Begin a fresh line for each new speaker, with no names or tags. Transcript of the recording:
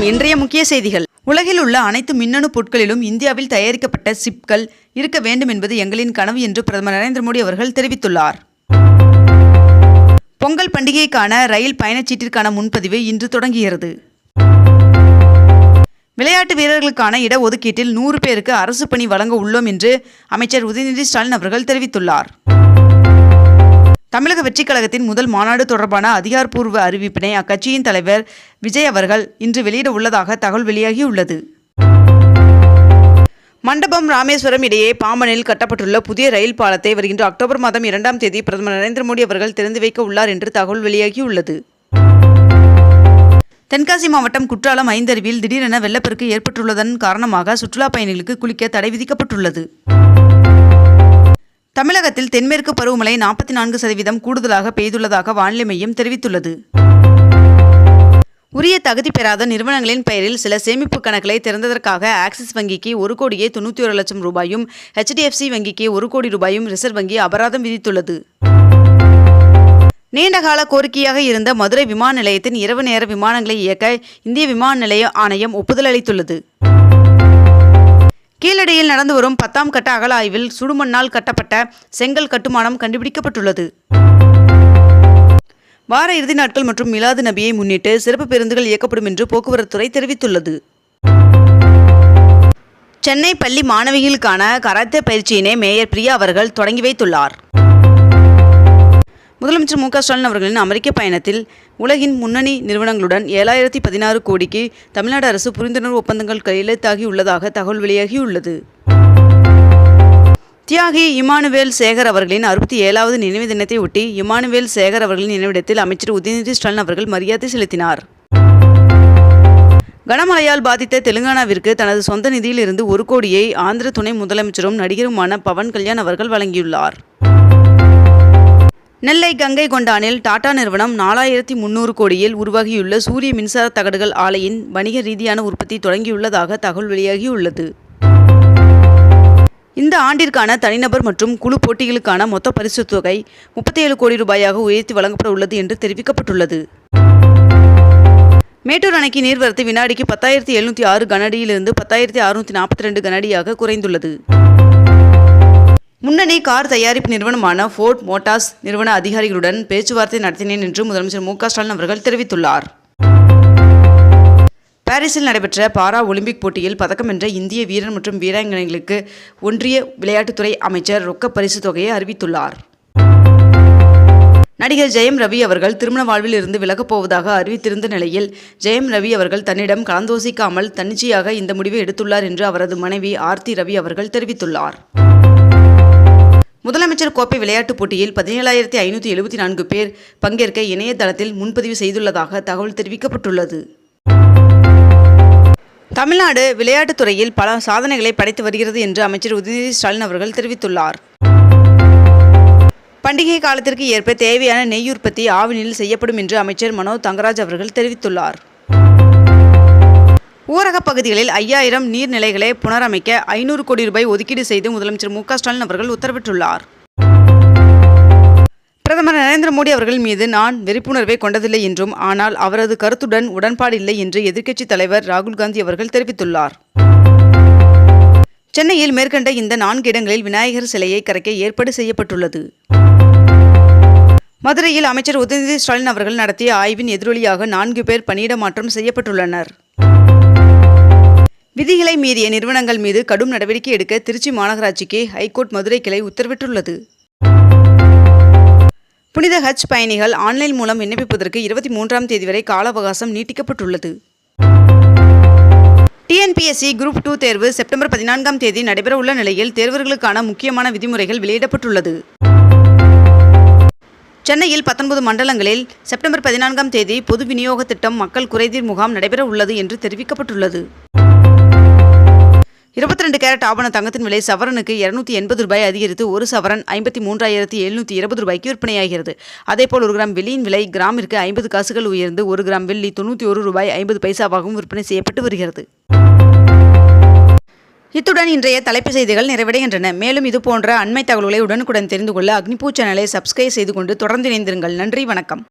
வணக்கம் இன்றைய முக்கிய செய்திகள். உலகில் உள்ள அனைத்து மின்னணு பொருட்களிலும் இந்தியாவில் தயாரிக்கப்பட்ட சிப்கள் இருக்க வேண்டும் என்பது எங்களின் கனவு என்று பிரதமர் நரேந்திர மோடி அவர்கள் தெரிவித்துள்ளார். பொங்கல் பண்டிகைக்கான ரயில் பயணச்சீட்டிற்கான முன்பதிவு இன்று தொடங்குகிறது. விளையாட்டு வீரர்களுக்கான இடஒதுக்கீட்டில் நூறு பேருக்கு அரசு பணி வழங்க உள்ளோம் என்று அமைச்சர் உதயநிதி ஸ்டாலின் அவர்கள் தெரிவித்துள்ளார். தமிழக வெற்றிக் கழகத்தின் முதல் மாநாடு தொடர்பான அதிகாரப்பூர்வ அறிவிப்பினை அக்கட்சியின் தலைவர் விஜய் அவர்கள் இன்று வெளியிட உள்ளதாக தகவல் வெளியாகியுள்ளது. மண்டபம் ராமேஸ்வரம் இடையே பாம்பனில் கட்டப்பட்டுள்ள புதிய ரயில் பாலத்தை வருகின்ற அக்டோபர் மாதம் இரண்டாம் தேதி பிரதமர் நரேந்திர மோடி அவர்கள் திறந்து வைக்க உள்ளார் என்று தகவல் வெளியாகியுள்ளது. தென்காசி மாவட்டம் குற்றாலம் ஐந்தருவியில் திடீரென வெள்ளப்பெருக்கு ஏற்பட்டுள்ளதன் காரணமாக சுற்றுலா பயணிகளுக்கு குளிக்க தடை விதிக்கப்பட்டுள்ளது. தமிழகத்தில் தென்மேற்கு பருவமழை நாற்பத்தி நான்கு சதவீதம் கூடுதலாக பெய்துள்ளதாக வானிலை மையம் தெரிவித்துள்ளது. உரிய தகுதி பெறாத நிறுவனங்களின் பெயரில் சில சேமிப்பு கணக்குகளை திறந்ததற்காக ஆக்சிஸ் வங்கிக்கு ஒரு கோடியே தொண்ணூற்றி ஒரு லட்சம் ரூபாயும் ஹெச்டிஎஃப்சி வங்கிக்கு ஒரு கோடி ரூபாயும் ரிசர்வ் வங்கி அபராதம் விதித்துள்ளது. நீண்டகால கோரிக்கையாக இருந்த மதுரை விமான நிலையத்தின் இரவு நேர விமானங்களை இயக்க இந்திய விமான நிலைய ஆணையம் ஒப்புதல் அளித்துள்ளது. கீழடியில் நடந்து வரும் பத்தாம் கட்ட அகல ஆய்வில் சுடுமண்ணால் கட்டப்பட்ட செங்கல் கட்டுமானம் கண்டுபிடிக்கப்பட்டுள்ளது. வார இறுதி நாட்கள் மற்றும் மிலாது நபியை முன்னிட்டு சிறப்பு பேருந்துகள் இயக்கப்படும் என்று போக்குவரத்துறை தெரிவித்துள்ளது. சென்னை பள்ளி மாணவிகளுக்கான கராத்தே பயிற்சியினை மேயர் பிரியா அவர்கள் தொடங்கி வைத்துள்ளார். முதலமைச்சர் மு க ஸ்டாலின் அவர்களின் அமெரிக்க பயணத்தில் உலகின் முன்னணி நிறுவனங்களுடன் ஏழாயிரத்தி பதினாறு கோடிக்கு தமிழ்நாடு அரசு புரிந்துணர்வு ஒப்பந்தங்கள் கையெழுத்தாகி உள்ளதாக தகவல் வெளியாகியுள்ளது. தியாகி இமானுவேல் சேகர் அவர்களின் அறுபத்தி ஏழாவது நினைவு தினத்தை ஒட்டி இமானுவேல் சேகர் அவர்களின் நினைவிடத்தில் அமைச்சர் உதயநிதி ஸ்டாலின் அவர்கள் மரியாதை செலுத்தினார். கனமழையால் பாதித்த தெலுங்கானாவிற்கு தனது சொந்த நிதியிலிருந்து ஒரு கோடியை ஆந்திர துணை முதலமைச்சரும் நடிகருமான பவன் கல்யாண் அவர்கள் வழங்கியுள்ளார். நெல்லை கங்கை கொண்டானில் டாடா நிறுவனம் நாலாயிரத்தி முன்னூறு கோடியில் உருவாகியுள்ள சூரிய மின்சார தகடுகள் ஆலையின் வணிக ரீதியான உற்பத்தி தொடங்கியுள்ளதாக தகவல் வெளியாகியுள்ளது. இந்த ஆண்டிற்கான தனிநபர் மற்றும் குழு போட்டிகளுக்கான மொத்த பரிசு தொகை முப்பத்தி ஏழு கோடி ரூபாயாக உயர்த்தி வழங்கப்பட உள்ளது என்று தெரிவிக்கப்பட்டுள்ளது. மேட்டூர் அணைக்கு நீர்வரத்து வினாடிக்கு பத்தாயிரத்தி எழுநூற்றி ஆறு கனடியிலிருந்து பத்தாயிரத்தி அறுநூற்றி நாற்பத்தி ரெண்டு கனடியாக குறைந்துள்ளது. முன்னணி கார் தயாரிப்பு நிறுவனமான ஃபோர்ட் மோட்டார்ஸ் நிறுவன அதிகாரிகளுடன் பேச்சுவார்த்தை நடத்தினேன் என்று முதலமைச்சர் மு ஸ்டாலின் அவர்கள் தெரிவித்துள்ளார். பாரிஸில் நடைபெற்ற பாரா ஒலிம்பிக் போட்டியில் பதக்கம் வென்ற இந்திய வீரர் மற்றும் வீராங்கனைகளுக்கு ஒன்றிய விளையாட்டுத்துறை அமைச்சர் ரொக்க பரிசு தொகையை அறிவித்துள்ளார். நடிகர் ஜெயம் ரவி அவர்கள் திருமண வாழ்வில் இருந்து விலகப் போவதாக அறிவித்திருந்த நிலையில் ஜெயம் ரவி அவர்கள் தன்னிடம் கலந்தோசிக்காமல் தன்னிச்சையாக இந்த முடிவை எடுத்துள்ளார் என்று அவரது மனைவி ஆர்த்தி ரவி அவர்கள் தெரிவித்துள்ளார். முதலமைச்சர் கோப்பை விளையாட்டுப் போட்டியில் பதினேழாயிரத்தி ஐநூற்றி எழுபத்தி நான்கு பேர் பங்கேற்க இணையதளத்தில் முன்பதிவு செய்துள்ளதாக தகவல் தெரிவிக்கப்பட்டுள்ளது. தமிழ்நாடு விளையாட்டுத் துறையில் பல சாதனைகளை படைத்து வருகிறது என்று அமைச்சர் உதயநிதி ஸ்டாலின் அவர்கள் தெரிவித்துள்ளார். பண்டிகை காலத்திற்கு ஏற்ப தேவையான நெய் உற்பத்தி ஆவினில் செய்யப்படும் என்று அமைச்சர் மனோ தங்கராஜ் அவர்கள் தெரிவித்துள்ளார். ஊரகப் பகுதிகளில் ஐயாயிரம் நீர்நிலைகளை புனரமைக்க ஐநூறு கோடி ரூபாய் ஒதுக்கீடு செய்து முதலமைச்சர் மு ஸ்டாலின் அவர்கள் உத்தரவிட்டுள்ளார். பிரதமர் நரேந்திர மோடி அவர்கள் மீது நான் வெறுப்புணர்வை கொண்டதில்லை என்றும் ஆனால் அவரது கருத்துடன் உடன்பாடு இல்லை என்று எதிர்க்கட்சித் தலைவர் ராகுல் காந்தி அவர்கள் தெரிவித்துள்ளார். சென்னையில் மேற்கண்ட இந்த நான்கு இடங்களில் விநாயகர் சிலையை கரைக்க ஏற்பாடு செய்யப்பட்டுள்ளது. மதுரையில் அமைச்சர் உதயநிதி ஸ்டாலின் அவர்கள் நடத்திய ஆய்வின் எதிரொலியாக நான்கு பேர் பணியிட மாற்றம் செய்யப்பட்டுள்ளனர். விதிகளை மீறிய நிறுவனங்கள் மீது கடும் நடவடிக்கை எடுக்க திருச்சி மாநகராட்சிக்கு ஹைகோர்ட் மதுரை கிளை உத்தரவிட்டுள்ளது. புனித ஹஜ் பயணிகள் ஆன்லைன் மூலம் விண்ணப்பிப்பதற்கு இருபத்தி மூன்றாம் தேதி வரை கால அவகாசம் நீட்டிக்கப்பட்டுள்ளது. டிஎன்பிஎஸ்சி குரூப் டூ தேர்வு செப்டம்பர் பதினான்காம் தேதி நடைபெறவுள்ள நிலையில் தேர்வர்களுக்கான முக்கியமான விதிமுறைகள் வெளியிடப்பட்டுள்ளது. சென்னையில் பத்தொன்பது மண்டலங்களில் செப்டம்பர் பதினான்காம் தேதி பொது விநியோக திட்டம் மக்கள் குறைதீர் முகாம் நடைபெற உள்ளது என்று தெரிவிக்கப்பட்டுள்ளது. இருபத்தி ரெண்டு கேரட் ஆபண தங்கத்தின் விலை சவரனுக்கு இருநூத்தி எண்பது ரூபாய் அதிகரித்து ஒரு சவரன் ஐம்பத்தி மூன்றாயிரத்தி எழுநூற்றி இருபது ரூபாய்க்கு விற்பனையாகிறது. அதேபோல் ஒரு கிராம் வெள்ளியின் விலை கிராமிற்கு ஐம்பது காசுகள் உயர்ந்து ஒரு கிராம் வெள்ளி தொண்ணூற்றி ஒரு ரூபாய் ஐம்பது பைசாவாகவும் விற்பனை செய்யப்பட்டு வருகிறது. இத்துடன் இன்றைய தலைப்பு செய்திகள் நிறைவடைகின்றன. மேலும் இது போன்ற அண்மை தகவல்களை உடனுக்குடன் தெரிந்து கொள்ள அக்னிபூ சேனலை சப்ஸ்கிரைப் செய்து கொண்டு தொடர்ந்து இணைந்திருங்கள். நன்றி வணக்கம்.